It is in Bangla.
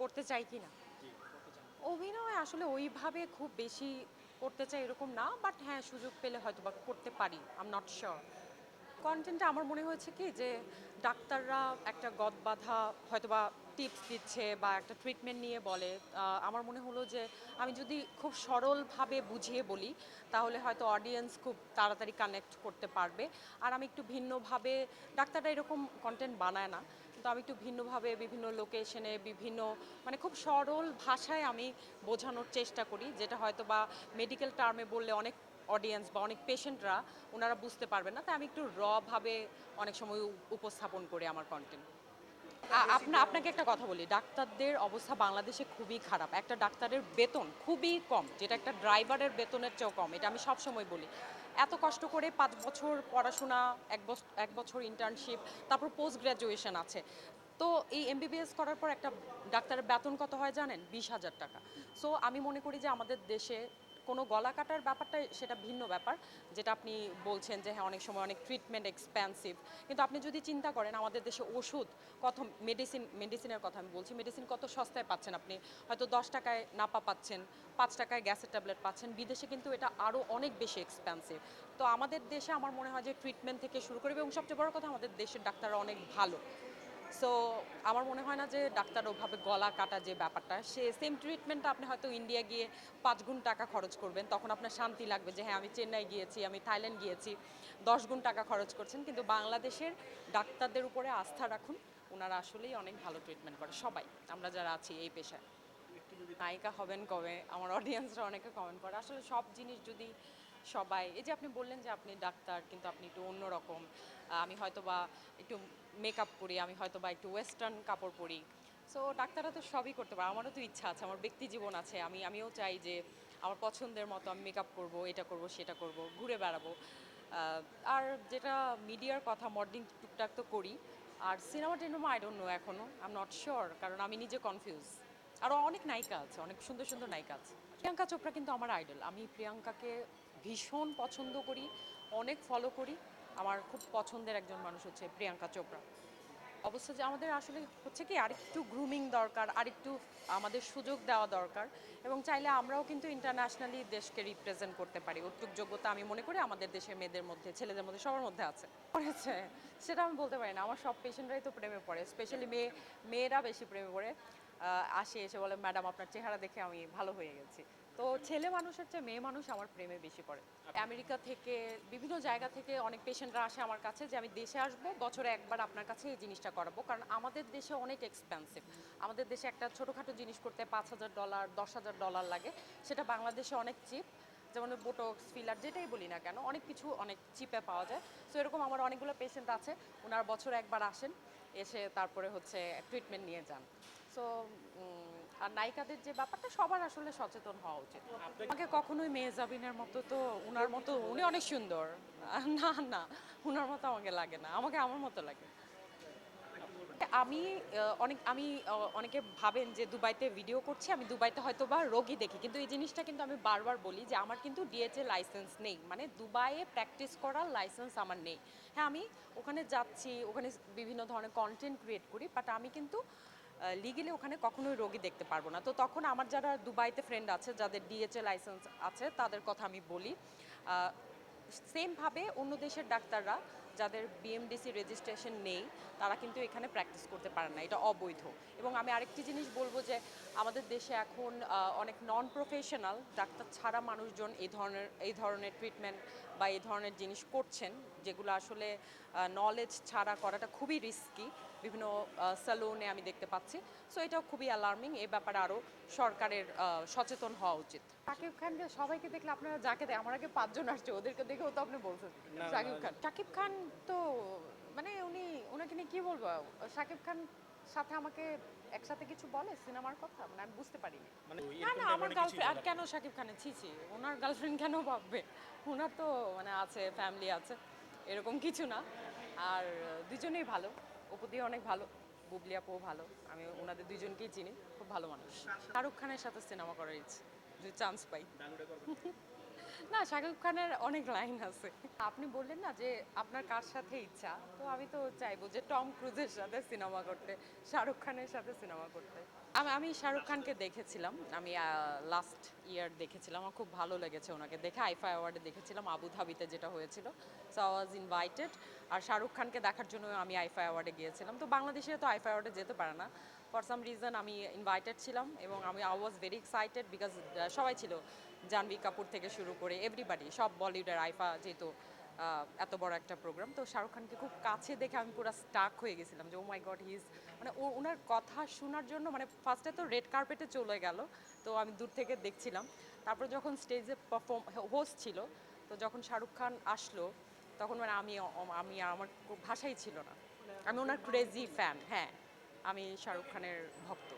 করতে চাই কি না অভিনয় আসলে ওইভাবে খুব বেশি করতে চাই এরকম না বাট হ্যাঁ সুযোগ পেলে হয়তো বা করতে পারি আম নট শিওর কন্টেন্টটা আমার মনে হয়েছে কি যে ডাক্তাররা একটা গদ বাঁধা হয়তো বা টিপস দিচ্ছে বা একটা ট্রিটমেন্ট নিয়ে বলে। আমার মনে হলো যে আমি যদি খুব সরলভাবে বুঝিয়ে বলি তাহলে হয়তো অডিয়েন্স খুব তাড়াতাড়ি কানেক্ট করতে পারবে। আর আমি একটু ভিন্নভাবে ডাক্তাররা এরকম কন্টেন্ট বানায় না। তো আমি একটু ভিন্নভাবে বিভিন্ন লোকেশনে বিভিন্ন মানে খুব সরল ভাষায় আমি বোঝানোর চেষ্টা করি, যেটা হয়তো বা মেডিকেল টার্মে বললে অনেক অডিয়েন্স বা অনেক পেশেন্টরা ওনারা বুঝতে পারবে না, তাই আমি একটু রভাবে অনেক সময় উপস্থাপন করি আমার কন্টেন্ট আপনা, আপনাকে একটা কথা বলি, ডাক্তারদের অবস্থা বাংলাদেশে খুবই খারাপ, একটা ডাক্তারের বেতন খুবই কম, যেটা একটা ড্রাইভারের বেতনের চেয়েও কম, এটা আমি সবসময় বলি। এত কষ্ট করে পাঁচ বছর পড়াশোনা, এক বছর এক বছর ইন্টার্নশিপ তারপর পোস্ট গ্র্যাজুয়েশন আছে। তো এই এমবিবিএস করার পর একটা ডাক্তারের বেতন কত হয় জানেন? বিশ হাজার টাকা। সো আমি মনে করি যে আমাদের দেশে কোনো গলা কাটার ব্যাপারটা সেটা ভিন্ন ব্যাপার। যেটা আপনি বলছেন যে হ্যাঁ অনেক সময় অনেক ট্রিটমেন্ট এক্সপেন্সিভ কিন্তু আপনি যদি চিন্তা করেন, আমাদের দেশে ওষুধ কত মেডিসিন মেডিসিনের কথা আমি বলছি মেডিসিন কত সস্তায় পাচ্ছেন আপনি? হয়তো দশ টাকায় নাপা পাচ্ছেন, পাঁচ টাকায় গ্যাসের ট্যাবলেট পাচ্ছেন। বিদেশে কিন্তু এটা আরও অনেক বেশি এক্সপেন্সিভ তো আমাদের দেশে আমার মনে হয় যে ট্রিটমেন্ট থেকে শুরু করে, এবং সবচেয়ে বড় কথা, আমাদের দেশের ডাক্তাররা অনেক ভালো। সো আমার মনে হয় না যে ডাক্তার ওভাবে গলা কাটা যে ব্যাপারটা, সে সেম ট্রিটমেন্টটা আপনি হয়তো ইন্ডিয়া গিয়ে পাঁচ গুণ টাকা খরচ করবেন, তখন আপনার শান্তি লাগবে যে হ্যাঁ আমি চেন্নাই গিয়েছি, আমি থাইল্যান্ড গিয়েছি, দশ গুণ টাকা খরচ করছেন। কিন্তু বাংলাদেশের ডাক্তারদের উপরে আস্থা রাখুন, ওনারা আসলেই অনেক ভালো ট্রিটমেন্ট করে, সবাই, আমরা যারা আছি এই পেশায়। নায়িকা হবেন কবে? আমার অডিয়েন্সরা অনেকে কমেন্ট করে। আসলে সব জিনিস যদি সবাই, এই যে আপনি বললেন যে আপনি ডাক্তার, কিন্তু আপনি একটু অন্যরকম আমি হয়তো বা একটু মেকআপ করি আমি হয়তো বা একটু ওয়েস্টার্ন কাপড় পরি। সো ডাক্তাররা তো সবই করতে পারে, আমারও তো ইচ্ছা আছে, আমার ব্যক্তি জীবন আছে, আমি, আমিও চাই যে আমার পছন্দের মতো আমি মেকআপ করব, এটা করব, সেটা করব, ঘুরে বেড়াবো। আর যেটা মিডিয়ার কথা, মডেলিং টুকটাক তো করি, আর সিনেমা টিনেমা আই ডোন্ট নো এখনও আই এম নট শিওর কারণ আমি নিজে কনফিউজ আরও অনেক নায়িকা আছে, অনেক সুন্দর সুন্দর নায়িকা আছে। প্রিয়াঙ্কা চোপড়া কিন্তু আমার আইডল আমি প্রিয়াঙ্কাকে ভীষণ পছন্দ করি, অনেক ফলো করি আমার খুব পছন্দের একজন মানুষ হচ্ছে প্রিয়াঙ্কা চোপড়া। অবস্থা যে আমাদের আসলে হচ্ছে কি আরেকটু গ্রুমিং দরকার, আরেকটু আমাদের সুযোগ দেওয়া দরকার এবং চাইলে আমরাও কিন্তু ইন্টারন্যাশনালি দেশকে রিপ্রেজেন্ট করতে পারি। ওটুক যোগ্যতা আমি মনে করি আমাদের দেশের মেয়েদের মধ্যে, ছেলেদের মধ্যে, সবার মধ্যে আছে। পড়েছে, সেটা আমি বলতে পারি না। আমার সব পেশেন্টরাই তো প্রেমে পড়ে স্পেশালি মেয়ে, মেয়েরা বেশি প্রেমে পড়ে। আসে, এসে বলে ম্যাডাম আপনার চেহারা দেখে আমি ভালো হয়ে গেছি। তো ছেলে মানুষের চেয়ে মেয়ে মানুষ আমার প্রেমে বেশি পড়ে। আমেরিকা থেকে, বিভিন্ন জায়গা থেকে অনেক পেশেন্টরা আসে আমার কাছে যে আমি দেশে আসব, বছরে একবার আপনার কাছে এই জিনিসটা করাবো। কারণ আমাদের দেশে অনেক এক্সপেন্সিভ আমাদের দেশে একটা ছোটোখাটো জিনিস করতে পাঁচ হাজার ডলার দশ হাজার ডলার লাগে। সেটা বাংলাদেশে অনেক চিপ যেমন বোটক্স ফিলার যেটাই বলি না কেন, অনেক কিছু অনেক চিপে পাওয়া যায়। সো এরকম আমার অনেকগুলো পেশেন্ট আছে ওনার বছরে একবার আসেন, এসে তারপরে হচ্ছে ট্রিটমেন্ট নিয়ে যান। সো আর নায়িকাদের যে ব্যাপারটা, সবার আসলে সচেতন হওয়া উচিত। আমাকে কখনোই মেহজাবিনের মতো তো উনার মতো, উনি অনেক সুন্দর। না না, উনার মতো আমাকে লাগে না। আমাকে আমার মতো লাগে। আমি অনেক, আমি অনেকে ভাবেন যে দুবাইতে ভিডিও করছি, আমি দুবাইতে হয়তো বা রোগী দেখি। কিন্তু এই জিনিসটা কিন্তু আমি বারবার বলি যে আমার কিন্তু ডিএচএ লাইসেন্স নেই। মানে দুবাইয়ে প্র্যাকটিস করার লাইসেন্স আমার নেই। হ্যাঁ আমি ওখানে যাচ্ছি, ওখানে বিভিন্ন ধরনের কন্টেন্ট ক্রিয়েট করি বাট আমি কিন্তু লিগেলি ওখানে কখনোই রোগী দেখতে পারব না। তো তখন আমার যারা দুবাইতে ফ্রেন্ড আছে, যাদের ডিএচএ লাইসেন্স আছে, তাদের কথা আমি বলি। সেমভাবে অন্য দেশের ডাক্তাররা যাদের বিএমডিসি রেজিস্ট্রেশন নেই তারা কিন্তু এখানে প্র্যাকটিস করতে পারে না এটা অবৈধ। এবং আমি আরেকটি জিনিস বলব যে আমাদের দেশে এখন অনেক নন প্রফেশনাল ডাক্তার ছাড়া মানুষজন এই ধরনের এই ধরনের ট্রিটমেন্ট বা এই ধরনের জিনিস করছেন যেগুলো আসলে নলেজ ছাড়া করাটা খুবই রিস্কি বিভিন্ন স্যালুনে আমি দেখতে পাচ্ছি। সো এটাও খুবই অ্যালার্মিং এ ব্যাপারে আরও সরকারের সচেতন হওয়া উচিত। শাকিব খানকে সবাইকে দেখলে আপনারা যাকে দেয় আমার আগে পাঁচজন আসছে ওদেরকে দেখেও তো আপনি বলছেন। শাকিব খান। শাকিব খান তো মানে উনি ওনাকে নিয়ে কি বলব? শাকিব খান সাথে আমাকে একসাথে কিছু বলে সিনেমার কথা? মানে আমি বুঝতে পারিনি। মানে না না আমার গার্লফ্রেন্ড আর কেন শাকিব খানের? ছিছি ওনার গার্লফ্রেন্ড কেন ভাববে? ওনার তো মানে আছে ফ্যামিলি আছে এরকম কিছু না। আর দুজনেই ভালো অপু দিয়ে অনেক ভালো বুবলি আপুও ভালো আমি ওনাদের দুজনকেই চিনি খুব ভালো মানুষ। শাহরুখ খানের সাথে সিনেমা করার ইচ্ছে যদি চান্স পাই। না শাকিব খানের অনেক লাইন আছে। আপনি বললেন না যে আপনার কার সাথে ইচ্ছা, তো আমি তো চাইব যে টম ক্রুজের সাথে সিনেমা করতে, শাহরুখ খানের সাথে সিনেমা করতে। আমি আমি শাহরুখ খানকে দেখেছিলাম, আমি লাস্ট ইয়ার দেখেছিলাম, আমার খুব ভালো লেগেছে ওনাকে দেখে। আইফা অ্যাওয়ার্ডে দেখেছিলাম আবুধাবিতে যেটা হয়েছিল। সো আই ওয়াজ ইনভাইটেড আর শাহরুখ খানকে দেখার জন্য আমি আইফা অ্যাওয়ার্ডে গিয়েছিলাম। তো বাংলাদেশে তো আইফা অ্যাওয়ার্ডে যেতে পারে না। ফর সাম রিজন আমি ইনভাইটেড ছিলাম এবং আমি I was very excited because সবাই ছিল, জাহ্নবী কাপুর থেকে শুরু করে এভরিবাডি সব বলিউডের আইফা যেহেতু এত বড় একটা প্রোগ্রাম তো শাহরুখ খানকে খুব কাছে দেখে আমি পুরো স্টাক হয়ে গেছিলাম যে ও মাই গড হিজ মানে ও ওনার কথা শোনার জন্য মানে ফার্স্টে তো রেড কার্পেটে চলে গেল, তো আমি দূর থেকে দেখছিলাম। তারপর যখন স্টেজে পারফর্ম হোস্ট ছিল, তো যখন শাহরুখ খান আসলো, তখন মানে আমি আমি আমার ভাষাই ছিল না। আমি ওনার ক্রেজি ফ্যান হ্যাঁ। আমি শাহরুখ খানের ভক্ত।